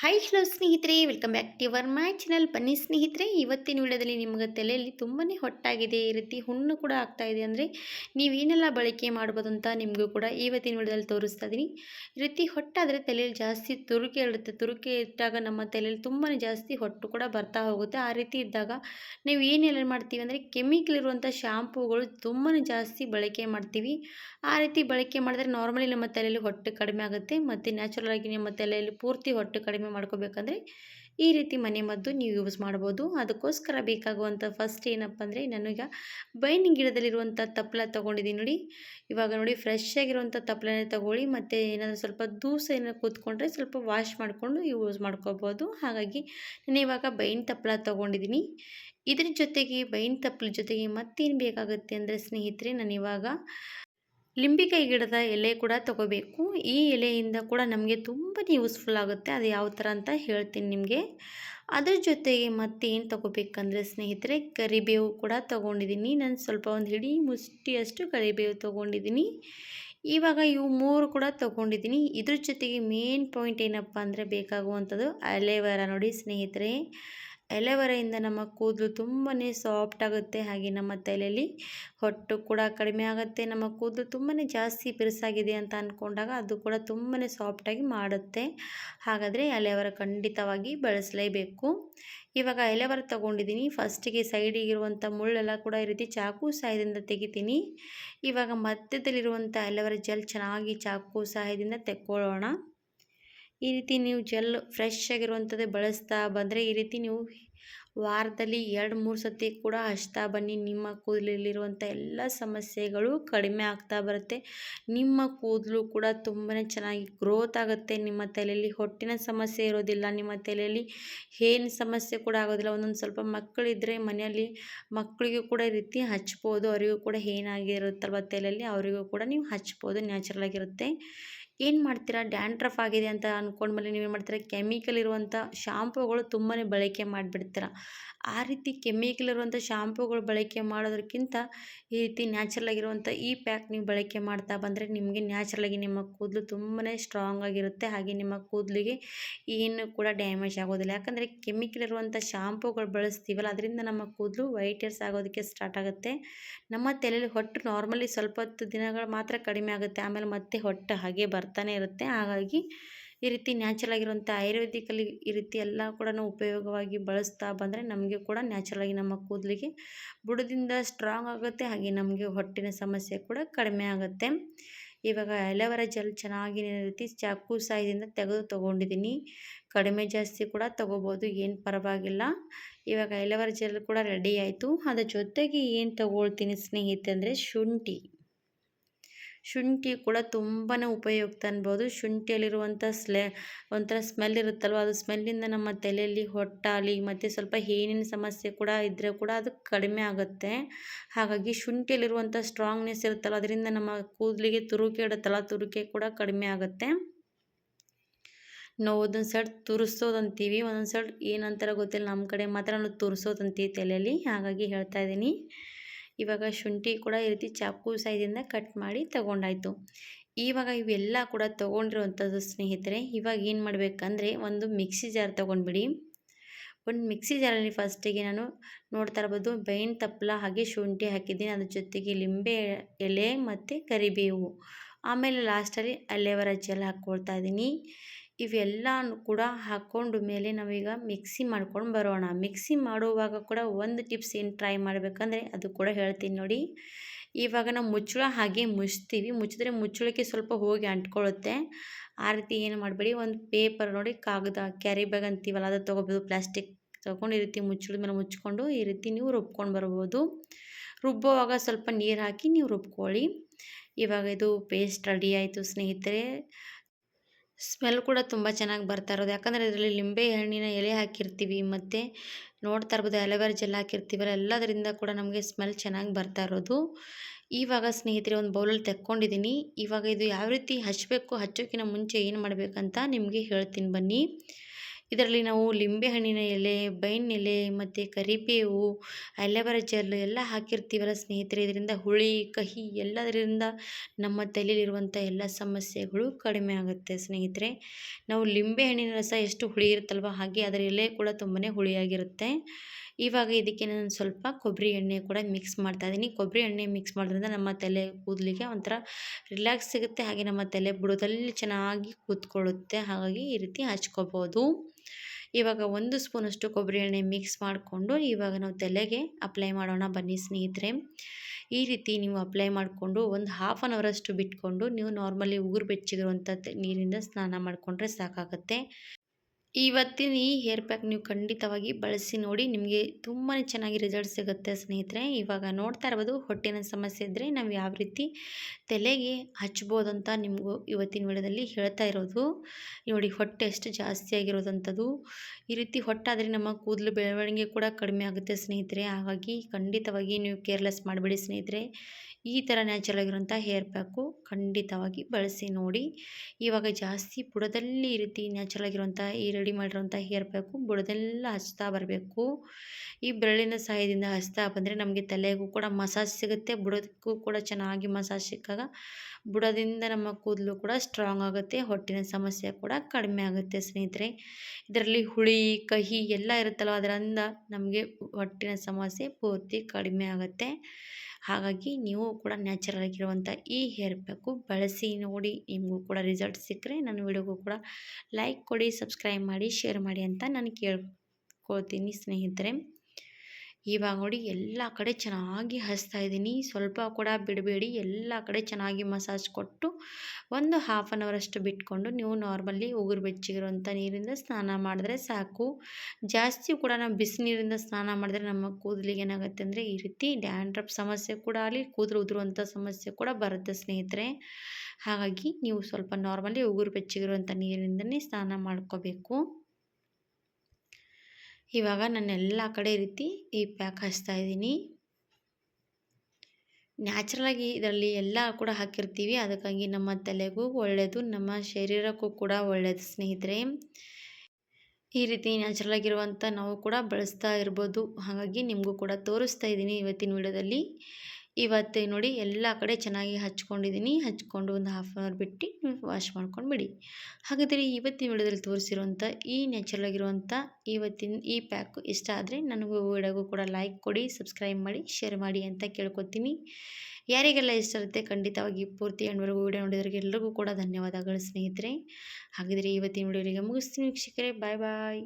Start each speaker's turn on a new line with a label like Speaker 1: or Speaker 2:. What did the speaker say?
Speaker 1: Hi hello ಸ್ನೇಹಿತರೆ. Welcome back to our my channel ಬನ್ನಿ ಸ್ನೇಹಿತರೆ, ಇವತ್ತಿನ ವಿಡಿಯೋದಲ್ಲಿ ನಿಮಗೆ ತಲೆಯಲ್ಲಿ ತುಂಬಾ ಹೊಟ್ಟಾಗಿದೆ. ಈ ರೀತಿ ಹುಣ್ಣು ಕೂಡ ಆಗ್ತಾ ಇದೆ ಅಂದರೆ ನೀವೇನೆಲ್ಲ ಬಳಕೆ ಮಾಡ್ಬೋದು ಅಂತ ನಿಮಗೂ ಕೂಡ ಇವತ್ತಿನ ವಿಡಿಯೋದಲ್ಲಿ ತೋರಿಸ್ತಾ ಇದ್ದೀನಿ ಈ ರೀತಿ ಹೊಟ್ಟಾದರೆ ತಲೆಯಲ್ಲಿ ಜಾಸ್ತಿ ತುರುಕೆ ಇರುತ್ತೆ. ತುರುಕೆ ಇಟ್ಟಾಗ ನಮ್ಮ ತಲೆಯಲ್ಲಿ ತುಂಬಾ ಜಾಸ್ತಿ ಹೊಟ್ಟು ಕೂಡ ಬರ್ತಾ ಹೋಗುತ್ತೆ. ಆ ರೀತಿ ಇದ್ದಾಗ ನೀವು ಏನೆಲ್ಲ ಮಾಡ್ತೀವಿ ಅಂದರೆ ಕೆಮಿಕಲ್ ಇರುವಂಥ ಶಾಂಪೂಗಳು ತುಂಬಾ ಜಾಸ್ತಿ ಬಳಕೆ ಮಾಡ್ತೀವಿ. ಆ ರೀತಿ ಬಳಕೆ ಮಾಡಿದ್ರೆ ನಾರ್ಮಲಿ ನಮ್ಮ ತಲೆಯಲ್ಲಿ ಹೊಟ್ಟು ಕಡಿಮೆ ಆಗುತ್ತೆ. ಮತ್ತು ನ್ಯಾಚುರಲ್ ಆಗಿ ನಮ್ಮ ತಲೆಯಲ್ಲಿ ಪೂರ್ತಿ ಹೊಟ್ಟು ಕಡಿಮೆ ಮಾಡ್ಕೋಬೇಕಂದ್ರೆ ಈ ರೀತಿ ಮನೆ ಮದ್ದು ನೀವು ಯೂಸ್ ಮಾಡ್ಬೋದು. ಅದಕ್ಕೋಸ್ಕರ ಬೇಕಾಗುವಂಥ ಫಸ್ಟ್ ಏನಪ್ಪ ಅಂದರೆ ನನಗೆ ಬೈನಿಂಗ್ ಗಿಡದಲ್ಲಿರುವಂಥ ತಪ್ಪಲ ತೊಗೊಂಡಿದ್ದೀನಿ ನೋಡಿ. ಇವಾಗ ನೋಡಿ ಫ್ರೆಶ್ ಆಗಿರುವಂಥ ತಪ್ಪಲನೇ ತಗೊಳ್ಳಿ, ಮತ್ತು ಏನಾದರೂ ಸ್ವಲ್ಪ ದೂಸ ಏನಾದ್ರು ಕೂತ್ಕೊಂಡ್ರೆ ಸ್ವಲ್ಪ ವಾಶ್ ಮಾಡಿಕೊಂಡು ಯೂಸ್ ಮಾಡ್ಕೋಬೋದು. ಹಾಗಾಗಿ ನಾನು ಇವಾಗ ಬೈನ್ ತಪ್ಪಲ ತೊಗೊಂಡಿದ್ದೀನಿ ಇದ್ರ ಜೊತೆಗೆ ಬೈನ್ ತಪ್ಪಲ ಜೊತೆಗೆ ಮತ್ತೇನು ಬೇಕಾಗುತ್ತೆ ಅಂದರೆ ಸ್ನೇಹಿತರೆ, ನಾನು ಇವಾಗ ಲಿಂಬಿಕಾಯಿ ಗಿಡದ ಎಲೆ ಕೂಡ ತಗೋಬೇಕು. ಈ ಎಲೆಯಿಂದ ಕೂಡ ನಮಗೆ ತುಂಬಾ ಯೂಸ್ಫುಲ್ ಆಗುತ್ತೆ. ಅದು ಯಾವ ಥರ ಅಂತ ಹೇಳ್ತೀನಿ ನಿಮಗೆ. ಅದ್ರ ಜೊತೆಗೆ ಮತ್ತೇನು ತೊಗೋಬೇಕಂದ್ರೆ ಸ್ನೇಹಿತರೆ, ಕರಿಬೇವು ಕೂಡ ತೊಗೊಂಡಿದ್ದೀನಿ. ನಾನು ಸ್ವಲ್ಪ ಒಂದು ಹಿಡಿ ಮುಷ್ಟಿಯಷ್ಟು ಕರಿಬೇವು ತೊಗೊಂಡಿದ್ದೀನಿ. ಇವಾಗ ಇವು ಮೂರು ಕೂಡ ತೊಗೊಂಡಿದ್ದೀನಿ. ಇದ್ರ ಜೊತೆಗೆ ಮೇನ್ ಪಾಯಿಂಟ್ ಏನಪ್ಪ ಅಂದರೆ ಬೇಕಾಗುವಂಥದ್ದು ಅಲೆವರ ನೋಡಿ ಸ್ನೇಹಿತರೆ. ಎಲೆವರೆಯಿಂದ ನಮ್ಮ ಕೂದಲು ತುಂಬಾ ಸಾಫ್ಟ್ ಆಗುತ್ತೆ. ಹಾಗೆ ನಮ್ಮ ತಲೆಯಲ್ಲಿ ಹೊಟ್ಟು ಕೂಡ ಕಡಿಮೆ ಆಗುತ್ತೆ. ನಮ್ಮ ಕೂದಲು ತುಂಬಾ ಜಾಸ್ತಿ ಬಿರುಸಾಗಿದೆ ಅಂತ ಅಂದ್ಕೊಂಡಾಗ ಅದು ಕೂಡ ತುಂಬಾ ಸಾಫ್ಟಾಗಿ ಮಾಡುತ್ತೆ. ಹಾಗಾದರೆ ಎಲೆವರ ಖಂಡಿತವಾಗಿ ಬಳಸಲೇಬೇಕು. ಇವಾಗ ಎಲೆವರ ತಗೊಂಡಿದ್ದೀನಿ. ಫಸ್ಟಿಗೆ ಸೈಡಿಗಿರುವಂಥ ಮುಳ್ಳೆಲ್ಲ ಕೂಡ ಈ ರೀತಿ ಚಾಕು ಸಹಾಯದಿಂದ ತೆಗಿತೀನಿ. ಇವಾಗ ಮಧ್ಯದಲ್ಲಿರುವಂಥ ಎಲೆವರ ಜೆಲ್ ಚೆನ್ನಾಗಿ ಚಾಕು ಸಹಾಯದಿಂದ ತೆಕ್ಕೊಳ್ಳೋಣ. ಈ ರೀತಿ ನೀವು ಜೆಲ್ ಫ್ರೆಶ್ ಆಗಿರುವಂಥದ್ದೇ ಬಳಸ್ತಾ ಬಂದರೆ ಈ ರೀತಿ ನೀವು ವಾರದಲ್ಲಿ ಎರಡು, ಮೂರು ಸತಿ ಕೂಡ ಹಚ್ತಾ ಬನ್ನಿ. ನಿಮ್ಮ ಕೂದಲಲ್ಲಿರುವಂಥ ಎಲ್ಲ ಸಮಸ್ಯೆಗಳು ಕಡಿಮೆ ಆಗ್ತಾ ಬರುತ್ತೆ. ನಿಮ್ಮ ಕೂದಲು ಕೂಡ ತುಂಬಾ ಚೆನ್ನಾಗಿ ಗ್ರೋತ್ ಆಗುತ್ತೆ. ನಿಮ್ಮ ತಲೆಯಲ್ಲಿ ಹೊಟ್ಟಿನ ಸಮಸ್ಯೆ ಇರೋದಿಲ್ಲ. ನಿಮ್ಮ ತಲೆಯಲ್ಲಿ ಏನು ಸಮಸ್ಯೆ ಕೂಡ ಆಗೋದಿಲ್ಲ. ಒಂದೊಂದು ಸ್ವಲ್ಪ ಮಕ್ಕಳಿದ್ದರೆ ಮನೆಯಲ್ಲಿ ಮಕ್ಕಳಿಗೂ ಕೂಡ ಈ ರೀತಿ ಹಚ್ಬೋದು. ಅವರಿಗೂ ಕೂಡ ಏನಾಗಿರುತ್ತಲ್ವ ತಲೆಯಲ್ಲಿ, ಅವರಿಗೂ ಕೂಡ ನೀವು ಹಚ್ಬೋದು. ನ್ಯಾಚುರಲ್ ಆಗಿರುತ್ತೆ. ಏನು ಮಾಡ್ತೀರಾ? ಡ್ಯಾಂಡ್ರಫ್ ಆಗಿದೆ ಅಂತ ಅಂದ್ಕೊಂಡ್ಮೇಲೆ ನೀವೇನು ಮಾಡ್ತೀರಾ? ಕೆಮಿಕಲ್ ಇರುವಂಥ ಶಾಂಪೂಗಳು ತುಂಬಾ ಬಳಕೆ ಮಾಡಿಬಿಡ್ತೀರ. ಆ ರೀತಿ ಕೆಮಿಕಲ್ ಇರುವಂಥ ಶಾಂಪುಗಳು ಬಳಕೆ ಮಾಡೋದಕ್ಕಿಂತ ಈ ರೀತಿ ನ್ಯಾಚುರಲ್ ಆಗಿರುವಂಥ ಈ ಪ್ಯಾಕ್ ನೀವು ಬಳಕೆ ಮಾಡ್ತಾ ಬಂದರೆ ನಿಮಗೆ ನ್ಯಾಚುರಲಾಗಿ ನಿಮ್ಮ ಕೂದಲು ತುಂಬಾ ಸ್ಟ್ರಾಂಗ್ ಆಗಿರುತ್ತೆ. ಹಾಗೆ ನಿಮ್ಮ ಕೂದಲಿಗೆ ಏನು ಕೂಡ ಡ್ಯಾಮೇಜ್ ಆಗೋದಿಲ್ಲ. ಯಾಕಂದರೆ ಕೆಮಿಕಲ್ ಇರುವಂಥ ಶಾಂಪುಗಳು ಬಳಸ್ತೀವಲ್ಲ, ಅದರಿಂದ ನಮ್ಮ ಕೂದಲು ವೈಟ್ ಹೇರ್ಸ್ ಆಗೋದಕ್ಕೆ ಸ್ಟಾರ್ಟ್ ಆಗುತ್ತೆ. ನಮ್ಮ ತಲೆಯಲ್ಲಿ ಹೊಟ್ಟು ನಾರ್ಮಲಿ ಸ್ವಲ್ಪ ಹೊತ್ತು ದಿನಗಳು ಮಾತ್ರ ಕಡಿಮೆ ಆಗುತ್ತೆ. ಆಮೇಲೆ ಮತ್ತೆ ಹೊಟ್ಟೆ ಹಾಗೆ ಬರ್ತಾನೆ ಇರುತ್ತೆ. ಹಾಗಾಗಿ ಈ ರೀತಿ ನ್ಯಾಚುರಲ್ ಆಗಿರುವಂಥ ಆಯುರ್ವೇದಿಕಲ್ಲಿ ಈ ರೀತಿ ಎಲ್ಲ ಕೂಡ ಉಪಯೋಗವಾಗಿ ಬಳಸ್ತಾ ಬಂದರೆ ನಮಗೆ ಕೂಡ ನ್ಯಾಚುರಲಾಗಿ ನಮ್ಮ ಕೂದಲಿಗೆ ಬುಡದಿಂದ ಸ್ಟ್ರಾಂಗ್ ಆಗುತ್ತೆ, ಹಾಗೆ ನಮಗೆ ಹೊಟ್ಟಿನ ಸಮಸ್ಯೆ ಕೂಡ ಕಡಿಮೆ ಆಗುತ್ತೆ. ಇವಾಗ ಎಲೆವರ ಜೆಲ್ ಚೆನ್ನಾಗಿ ರೀತಿ ಚಾಕು ಸಹಾಯದಿಂದ ತೆಗೆದು ತೊಗೊಂಡಿದ್ದೀನಿ. ಕಡಿಮೆ ಜಾಸ್ತಿ ಕೂಡ ತೊಗೋಬೋದು, ಏನು ಪರವಾಗಿಲ್ಲ. ಇವಾಗ ಎಲೆವರ ಜೆಲ್ ಕೂಡ ರೆಡಿ ಆಯಿತು. ಅದ್ರ ಜೊತೆಗೆ ಏನು ತೊಗೊಳ್ತೀನಿ ಸ್ನೇಹಿತೆ ಅಂದರೆ ಶುಂಠಿ. ಶುಂಠಿ ಕೂಡ ತುಂಬಾ ಉಪಯುಕ್ತ ಅನ್ಬೋದು. ಶುಂಠಿಯಲ್ಲಿರುವಂಥ ಸ್ಲೆ, ಒಂಥರ ಸ್ಮೆಲ್ ಇರುತ್ತಲ್ವ? ಅದು ಸ್ಮೆಲ್ಲಿಂದ ನಮ್ಮ ತಲೆಯಲ್ಲಿ ಹೊಟ್ಟಾಲಿ, ಮತ್ತು ಸ್ವಲ್ಪ ಏನೇನು ಸಮಸ್ಯೆ ಕೂಡ ಇದ್ದರೆ ಕೂಡ ಅದು ಕಡಿಮೆ ಆಗುತ್ತೆ. ಹಾಗಾಗಿ ಶುಂಠಿಯಲ್ಲಿರುವಂಥ ಸ್ಟ್ರಾಂಗ್ನೆಸ್ ಇರುತ್ತಲ್ಲ ಅದರಿಂದ ನಮ್ಮ ಕೂದಲಿಗೆ ತುರುಕೆ ಇಡುತ್ತಲ್ಲ ತುರುಕೆ ಕೂಡ ಕಡಿಮೆ ಆಗುತ್ತೆ. ನಾವು ಒಂದೊಂದು ಸೈಡ್ ತುರಿಸೋದಂತೀವಿ. ಒಂದೊಂದು ಸೈಡ್ ಏನಂತಾರೋ ಗೊತ್ತಿಲ್ಲ, ನಮ್ಮ ಕಡೆ ಮಾತ್ರ ನಾವು ತುರಿಸೋದಂತೀವಿ ತಲೆಯಲ್ಲಿ. ಹಾಗಾಗಿ ಹೇಳ್ತಾ ಇದ್ದೀನಿ. ಇವಾಗ ಶುಂಠಿ ಕೂಡ ಈ ರೀತಿ ಚಾಕು ಸೈಜಿಂದ ಕಟ್ ಮಾಡಿ ತಗೊಂಡಾಯಿತು. ಇವಾಗ ಇವೆಲ್ಲ ಕೂಡ ತೊಗೊಂಡಿರುವಂಥದ್ದು ಸ್ನೇಹಿತರೆ, ಇವಾಗ ಏನು ಮಾಡಬೇಕಂದ್ರೆ ಒಂದು ಮಿಕ್ಸಿ ಜಾರ್ ತೊಗೊಂಡ್ಬಿಡಿ. ಒಂದು ಮಿಕ್ಸಿ ಜಾರಲ್ಲಿ ಫಸ್ಟಿಗೆ ನಾನು ನೋಡ್ತಾ ಇರ್ಬೋದು ಬೈನ್ ತಪ್ಪಲ ಹಾಗೆ ಶುಂಠಿ ಹಾಕಿದ್ದೀನಿ. ಅದ್ರ ಜೊತೆಗೆ ಲಿಂಬೆ ಎಲೆ ಮತ್ತು ಕರಿಬೇವು. ಆಮೇಲೆ ಲಾಸ್ಟಲ್ಲಿ ಅಲ್ಲೇವರ ಜೆಲ್ ಹಾಕ್ಕೊಳ್ತಾ ಇದ್ದೀನಿ. ಇವೆಲ್ಲ ಕೂಡ ಹಾಕ್ಕೊಂಡು ಮೇಲೆ ನಾವೀಗ ಮಿಕ್ಸಿ ಮಾಡ್ಕೊಂಡು ಬರೋಣ. ಮಿಕ್ಸಿ ಮಾಡುವಾಗ ಕೂಡ ಒಂದು ಟಿಪ್ಸ್ ಏನು ಟ್ರೈ ಮಾಡಬೇಕಂದ್ರೆ ಅದು ಕೂಡ ಹೇಳ್ತೀನಿ ನೋಡಿ. ಇವಾಗ ನಾವು ಮುಚ್ಚಳ ಹಾಗೆ ಮುಚ್ತೀವಿ. ಮುಚ್ಚಿದ್ರೆ ಮುಚ್ಚಳಕ್ಕೆ ಸ್ವಲ್ಪ ಹೋಗಿ ಅಂಟ್ಕೊಳ್ಳುತ್ತೆ. ಆ ರೀತಿ ಏನು ಮಾಡಬೇಡಿ, ಒಂದು ಪೇಪರ್ ನೋಡಿ ಕಾಗದ, ಕ್ಯಾರಿ ಬ್ಯಾಗ್ ಅಂತೀವಲ್ಲ, ಅದು ತೊಗೋಬೋದು. ಪ್ಲಾಸ್ಟಿಕ್ ತೊಗೊಂಡು ಈ ರೀತಿ ಮುಚ್ಚಳದ ಮೇಲೆ ಮುಚ್ಕೊಂಡು ಈ ರೀತಿ ನೀವು ರುಬ್ಕೊಂಡು ಬರ್ಬೋದು. ರುಬ್ಬುವಾಗ ಸ್ವಲ್ಪ ನೀರು ಹಾಕಿ ನೀವು ರುಬ್ಕೊಳ್ಳಿ. ಇವಾಗ ಇದು ಪೇಸ್ಟ್ ರೆಡಿ ಆಯಿತು ಸ್ನೇಹಿತರೆ. ಸ್ಮೆಲ್ ಕೂಡ ತುಂಬ ಚೆನ್ನಾಗಿ ಬರ್ತಾ ಇರೋದು. ಯಾಕಂದರೆ ಇದರಲ್ಲಿ ಲಿಂಬೆ ಹಣ್ಣಿನ ಎಲೆ ಹಾಕಿರ್ತೀವಿ, ಮತ್ತು ನೋಡ್ತಾ ಇರ್ಬೋದು ಅಲೋವೆರಾ ಜೆಲ್ ಹಾಕಿರ್ತೀವಲ್ಲ, ಎಲ್ಲದರಿಂದ ಕೂಡ ನಮಗೆ ಸ್ಮೆಲ್ ಚೆನ್ನಾಗಿ ಬರ್ತಾ ಇರೋದು. ಇವಾಗ ಸ್ನೇಹಿತರೆ, ಒಂದು ಬೌಲಲ್ಲಿ ತೆಕ್ಕೊಂಡಿದ್ದೀನಿ ಇವಾಗ ಇದು ಯಾವ ರೀತಿ ಹಚ್ಚಬೇಕು ಹಚ್ಚೋಕ್ಕಿಂತ ಮುಂಚೆ ಏನು ಮಾಡಬೇಕಂತ ನಿಮಗೆ ಹೇಳ್ತೀನಿ ಬನ್ನಿ. ಇದರಲ್ಲಿ ನಾವು ಲಿಂಬೆಹಣ್ಣಿನ ಎಲೆ, ಬೈನ್ ಎಲೆ ಮತ್ತು ಕರಿಬೇವು ಅಲೆವರ ಜೆಲ್ ಎಲ್ಲ ಹಾಕಿರ್ತೀವಲ್ಲ ಸ್ನೇಹಿತರೆ. ಇದರಿಂದ ಹುಳಿ, ಕಹಿ ಎಲ್ಲದರಿಂದ ನಮ್ಮ ತಲೆಯಲ್ಲಿರುವಂಥ ಎಲ್ಲ ಸಮಸ್ಯೆಗಳು ಕಡಿಮೆ ಆಗುತ್ತೆ ಸ್ನೇಹಿತರೆ. ನಾವು ಲಿಂಬೆಹಣ್ಣಿನ ರಸ ಎಷ್ಟು ಹುಳಿ ಇರುತ್ತಲ್ವ ಹಾಗೆ ಅದರ ಎಲೆ ಕೂಡ ತುಂಬಾ ಹುಳಿಯಾಗಿರುತ್ತೆ. ಇವಾಗ ಇದಕ್ಕೆ ನಾನು ಸ್ವಲ್ಪ ಕೊಬ್ಬರಿ ಎಣ್ಣೆ ಕೂಡ ಮಿಕ್ಸ್ ಮಾಡ್ತಾ ಇದ್ದೀನಿ. ಕೊಬ್ಬರಿ ಎಣ್ಣೆ ಮಿಕ್ಸ್ ಮಾಡೋದ್ರಿಂದ ನಮ್ಮ ತಲೆ ಕೂದಲಿಗೆ ಒಂಥರ ರಿಲ್ಯಾಕ್ಸ್ ಸಿಗುತ್ತೆ. ಹಾಗೆ ನಮ್ಮ ತಲೆ ಬುಡದಲ್ಲಿ ಚೆನ್ನಾಗಿ ಕೂತ್ಕೊಳ್ಳುತ್ತೆ. ಹಾಗಾಗಿ ಈ ರೀತಿ ಹಚ್ಕೋಬೋದು. ಇವಾಗ ಒಂದು ಸ್ಪೂನಷ್ಟು ಕೊಬ್ಬರಿ ಎಣ್ಣೆ ಮಿಕ್ಸ್ ಮಾಡಿಕೊಂಡು ಇವಾಗ ನಾವು ತಲೆಗೆ ಅಪ್ಲೈ ಮಾಡೋಣ ಬನ್ನಿ ಸ್ನೇಹಿತರೆ. ಈ ರೀತಿ ನೀವು ಅಪ್ಲೈ ಮಾಡಿಕೊಂಡು ಒಂದು ಹಾಫ್ ಆನ್ ಅವರಷ್ಟು ಬಿಟ್ಕೊಂಡು ನೀವು ನಾರ್ಮಲಿ ಉಗುರು ಬೆಚ್ಚಿರುವಂಥ ನೀರಿಂದ ಸ್ನಾನ ಮಾಡಿಕೊಂಡ್ರೆ ಸಾಕಾಗುತ್ತೆ. ಇವತ್ತಿನ ಈ ಹೇರ್ ಪ್ಯಾಕ್ ನೀವು ಖಂಡಿತವಾಗಿ ಬಳಸಿ ನೋಡಿ, ನಿಮಗೆ ತುಂಬಾ ಚೆನ್ನಾಗಿ ರಿಸಲ್ಟ್ ಸಿಗುತ್ತೆ ಸ್ನೇಹಿತರೆ. ಇವಾಗ ನೋಡ್ತಾ ಇರ್ಬೋದು, ಹೊಟ್ಟೆನ ಸಮಸ್ಯೆ ಇದ್ದರೆ ನಾವು ಯಾವ ರೀತಿ ತಲೆಗೆ ಹಚ್ಬೋದು ಅಂತ ನಿಮಗೂ ಇವತ್ತಿನ ವಿಡಿಯೋದಲ್ಲಿ ಹೇಳ್ತಾ ಇರೋದು. ನೋಡಿ, ಹೊಟ್ಟೆ ಎಷ್ಟು ಜಾಸ್ತಿ ಆಗಿರೋದಂಥದ್ದು ಈ ರೀತಿ ಹೊಟ್ಟಾದರೆ ನಮ್ಮ ಕೂದಲು ಬೆಳವಣಿಗೆ ಕೂಡ ಕಡಿಮೆ ಆಗುತ್ತೆ ಸ್ನೇಹಿತರೆ. ಹಾಗಾಗಿ ಖಂಡಿತವಾಗಿ ನೀವು ಕೇರ್ಲೆಸ್ ಮಾಡಬೇಡಿ ಸ್ನೇಹಿತರೆ. ಈ ಥರ ನ್ಯಾಚುರಲ್ ಆಗಿರೋಂಥ ಹೇರ್ ಪ್ಯಾಕು ಖಂಡಿತವಾಗಿ ಬಳಸಿ ನೋಡಿ. ಇವಾಗ ಜಾಸ್ತಿ ಬುಡದಲ್ಲಿ ಈ ರೀತಿ ನ್ಯಾಚುರಲ್ ಆಗಿರುವಂಥ ಈ ರೆಡಿ ಮಾಡಿರೋಂಥ ಹೇರ್ ಪ್ಯಾಕು ಬುಡದೆಲ್ಲ ಹಚ್ತಾ ಬರಬೇಕು. ಈ ಬೆರಳಿನ ಸಹಾಯದಿಂದ ಹಚ್ತಾ ಬಂದರೆ ನಮಗೆ ತಲೆಗೂ ಕೂಡ ಮಸಾಜ್ ಸಿಗುತ್ತೆ, ಬುಡಕ್ಕೂ ಕೂಡ ಚೆನ್ನಾಗಿ ಮಸಾಜ್ ಸಿಕ್ಕಾಗ ಬುಡದಿಂದ ನಮ್ಮ ಕೂದಲು ಕೂಡ ಸ್ಟ್ರಾಂಗ್ ಆಗುತ್ತೆ, ಹೊಟ್ಟಿನ ಸಮಸ್ಯೆ ಕೂಡ ಕಡಿಮೆ ಆಗುತ್ತೆ ಸ್ನೇಹಿತರೆ. ಇದರಲ್ಲಿ ಹುಳಿ, ಕಹಿ ಎಲ್ಲ ಇರುತ್ತಲ್ಲ ಅದರಿಂದ ನಮಗೆ ಹೊಟ್ಟಿನ ಸಮಸ್ಯೆ ಪೂರ್ತಿ ಕಡಿಮೆ ಆಗುತ್ತೆ. ಹಾಗಾಗಿ ನೀವು ಕೂಡ ನ್ಯಾಚುರಲ್ ಆಗಿರುವಂಥ ಈ ಹೇರ್ ಪ್ಯಾಕು ಬಳಸಿ ನೋಡಿ, ನಿಮಗೂ ಕೂಡ ರಿಸಲ್ಟ್ ಸಿಕ್ಕರೆ ನನ್ನ ವಿಡಿಯೋಗೂ ಕೂಡ ಲೈಕ್ ಕೊಡಿ ಸಬ್ಸ್ಕ್ರೈಬ್ ಮಾಡಿ ಶೇರ್ ಮಾಡಿ ಅಂತ ನಾನು ಕೇಳ್ಕೊಳ್ತೀನಿ ಸ್ನೇಹಿತರೆ. ಇವಾಗ ನೋಡಿ ಎಲ್ಲ ಕಡೆ ಚೆನ್ನಾಗಿ ಹಚ್ತಾ ಇದ್ದೀನಿ. ಸ್ವಲ್ಪ ಕೂಡ ಬಿಡಬೇಡಿ. ಎಲ್ಲ ಕಡೆ ಚೆನ್ನಾಗಿ ಮಸಾಜ್ ಕೊಟ್ಟು ಒಂದು ಹಾಫ್ ಆನ್ ಅವರ್ ಅಷ್ಟು ಬಿಟ್ಕೊಂಡು ನೀವು ನಾರ್ಮಲಿ ಉಗುರು ಬೆಚ್ಚಗಿರುವಂಥ ನೀರಿಂದ ಸ್ನಾನ ಮಾಡಿದ್ರೆ ಸಾಕು. ಜಾಸ್ತಿ ಕೂಡ ನಾವು ಬಿಸಿ ನೀರಿಂದ ಸ್ನಾನ ಮಾಡಿದ್ರೆ ನಮ್ಮ ಕೂದಲಿಗೆ ಏನಾಗುತ್ತೆ ಅಂದರೆ ಈ ರೀತಿ ಡ್ಯಾಂಡ್ರಪ್ ಸಮಸ್ಯೆ ಕೂಡ ಆಗಲಿ, ಕೂದಲು ಉದುರುವಂಥ ಸಮಸ್ಯೆ ಕೂಡ ಬರುತ್ತೆ ಸ್ನೇಹಿತರೆ. ಹಾಗಾಗಿ ನೀವು ಸ್ವಲ್ಪ ನಾರ್ಮಲಿ ಉಗುರು ಬೆಚ್ಚಗಿರುವಂಥ ನೀರಿಂದನೇ ಸ್ನಾನ ಮಾಡ್ಕೋಬೇಕು. ಇವಾಗ ನಾನು ಎಲ್ಲ ಕಡೆ ರೀತಿ ಈ ಪ್ಯಾಕ್ ಹಚ್ತಾ ಇದ್ದೀನಿ. ನ್ಯಾಚುರಲಾಗಿ ಇದರಲ್ಲಿ ಎಲ್ಲ ಕೂಡ ಹಾಕಿರ್ತೀವಿ. ಅದಕ್ಕಾಗಿ ನಮ್ಮ ತಲೆಗೂ ಒಳ್ಳೆಯದು ನಮ್ಮ ಶರೀರಕ್ಕೂ ಕೂಡ ಒಳ್ಳೆಯದು ಸ್ನೇಹಿತರೆ. ಈ ರೀತಿ ನ್ಯಾಚುರಲ್ ಆಗಿರುವಂಥ ನಾವು ಕೂಡ ಬಳಸ್ತಾ ಇರ್ಬೋದು. ಹಾಗಾಗಿ ನಿಮಗೂ ಕೂಡ ತೋರಿಸ್ತಾ ಇದ್ದೀನಿ ಇವತ್ತಿನ ವಿಡಿಯೋದಲ್ಲಿ. ಇವತ್ತು ನೋಡಿ ಎಲ್ಲ ಕಡೆ ಚೆನ್ನಾಗಿ ಹಚ್ಕೊಂಡಿದ್ದೀನಿ. ಹಚ್ಕೊಂಡು ಒಂದು ಹಾಫ್ ಆನ್ ಅವರ್ ಬಿಟ್ಟು ವಾಶ್ ಮಾಡ್ಕೊಂಡು ಬಿಡಿ. ಹಾಗಾದರೆ ಇವತ್ತಿನ ವಿಡಿಯೋದಲ್ಲಿ ತೋರಿಸಿರುವಂಥ ಈ ನ್ಯಾಚುರಲ್ ಆಗಿರುವಂಥ ಇವತ್ತಿನ ಈ ಪ್ಯಾಕು ಇಷ್ಟ ಆದರೆ ನನಗೂ ವಿಡಿಯೋಗೂ ಕೂಡ ಲೈಕ್ ಕೊಡಿ ಸಬ್ಸ್ಕ್ರೈಬ್ ಮಾಡಿ ಶೇರ್ ಮಾಡಿ ಅಂತ ಕೇಳ್ಕೊತೀನಿ. ಯಾರಿಗೆಲ್ಲ ಇಷ್ಟ ಇರುತ್ತೆ ಖಂಡಿತವಾಗಿ ಪೂರ್ತಿ ಎಂಡ್ವರೆಗೂ ವಿಡಿಯೋ ನೋಡಿದ್ರಿಗೆ ಎಲ್ಲರಿಗೂ ಕೂಡ ಧನ್ಯವಾದಗಳು ಸ್ನೇಹಿತರೆ. ಹಾಗಿದ್ರೆ ಇವತ್ತಿನ ವಿಡಿಯೋರಿಗೆ ಮುಗಿಸ್ತೀನಿ ವೀಕ್ಷಕರೇ. ಬಾಯ್ ಬಾಯ್